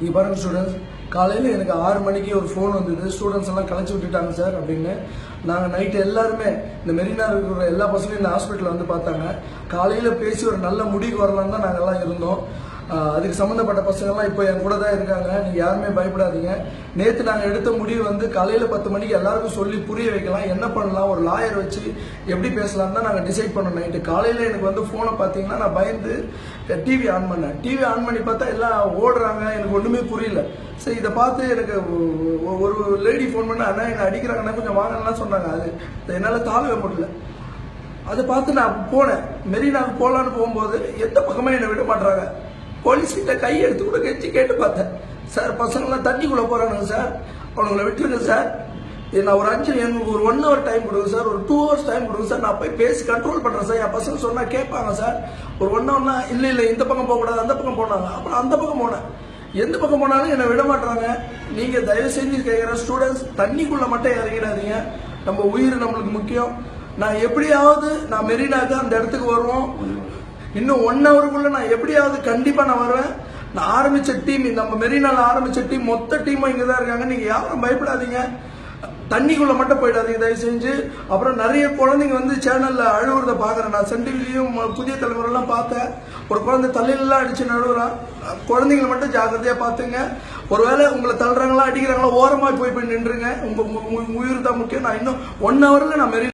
இங்கே பாருங்க ஸ்டூடெண்ட்ஸ் காலையில் எனக்கு ஆறு மணிக்கு ஒரு ஃபோன் வந்தது. ஸ்டூடெண்ட்ஸ் எல்லாம் கலைச்சி விட்டுட்டாங்க சார் அப்படின்னு. நாங்கள் நைட்டு எல்லாருமே இந்த மெரினா இருக்கிற எல்லா பசங்களும் இந்த ஹாஸ்பிட்டலில் வந்து பார்த்தாங்க. காலையில் பேசி ஒரு நல்ல முடிவுக்கு வரலான்னு தான் நாங்கள் எல்லாம் இருந்தோம். அதுக்கு சம்மந்தப்பட்ட பசங்கள்லாம் இப்போ என் கூட தான் இருக்காங்க. நீங்கள் யாருமே பயப்படாதீங்க. நேற்று நாங்கள் எடுத்த முடிவு வந்து காலையில் பத்து மணிக்கு எல்லாருக்கும் சொல்லி புரிய வைக்கலாம். என்ன பண்ணலாம்? ஒரு லாயர் வச்சு எப்படி பேசலாம் தான் நாங்கள் டிசைட் பண்ணோம் நைட்டு காலையில் எனக்கு வந்து ஃபோனை பார்த்தீங்கன்னா நான் பயந்து டிவி ஆன் பண்ணேன். டிவி ஆன் பண்ணி பார்த்தா எல்லாம் ஓடுறாங்க. எனக்கு ஒன்றுமே புரியல. சரி இதை பார்த்து எனக்கு ஒரு லேடி ஃபோன் பண்ண அண்ணா என்னை அடிக்கிறாங்கன்னா கொஞ்சம் வாங்கலாம் சொன்னாங்க. அது என்னால் தாழவே முடியல. அதை பார்த்து நான் போனேன். மெரினாவுக்கு போகலான்னு போகும்போது எந்த பக்கமே என்னை விட மாட்டுறாங்க போலீஸ் கையெடுத்து கூட கெஞ்சி கேட்டு பார்த்தேன். சார் பசங்களாம் தண்ணிக்குள்ளே போகிறானுங்க சார். அவனுங்களை விட்டுருங்க சார். என்ன நான் ஒரு அஞ்சு எனக்கு ஒரு ஒன் ஹவர் டைம் கொடுங்க சார். ஒரு டூ ஹவர்ஸ் டைம் கொடுங்க சார். நான் போய் பேசி கண்ட்ரோல் பண்ணுறேன் சார். என் பசங்க சொன்னால் கேட்பாங்க சார். ஒரு ஒன் ஹவர்னா இல்லை இல்லை இந்த பக்கம் போகக்கூடாது அந்த பக்கம் போனாங்க. அப்புறம் அந்த பக்கம் போனேன். எந்த பக்கம் போனாலும் என்னை விட மாட்டாங்க. நீங்கள் தயவு செஞ்சு கேட்குற ஸ்டூடெண்ட்ஸ் தண்ணிக்குள்ளே மட்டும் இறங்கிடாதீங்க. நம்ம உயிர் நம்மளுக்கு முக்கியம். நான் எப்படியாவது நான் மெரினாக்கு அந்த இடத்துக்கு வருவோம். இன்னும் ஒன் ஹவருக்குள்ள நான் எப்படியாவது கண்டிப்பா நான் வருவேன். நான் ஆரம்பிச்ச டீம் நம்ம மெரினால ஆரம்பிச்ச டீம் மொத்த டீமும் இங்க தான் இருக்காங்க. நீங்க யாரும் பயப்படாதீங்க. தண்ணிக்குள்ள மட்டும் போயிடாதீங்க தயவு செஞ்சு அப்புறம் நிறைய குழந்தைங்க வந்து சேனல்ல அழுகுறத பாக்குறேன் நான் சன் டிவிலையும் புதிய தலைமுறைலாம் பார்த்தேன். ஒரு குழந்தை தலையிலாம் அடிச்சு நழுவுறான் குழந்தைங்களை மட்டும் ஜாக்கிரதையா பாத்துங்க ஒருவேளை உங்களை தள்ளுறாங்களா அடிக்கிறாங்களா ஓரமா போய் போய் நின்றுங்க. உங்க உயிர் தான் முக்கியம். நான் இன்னும் ஒன் ஹவர்ல நான் மெரி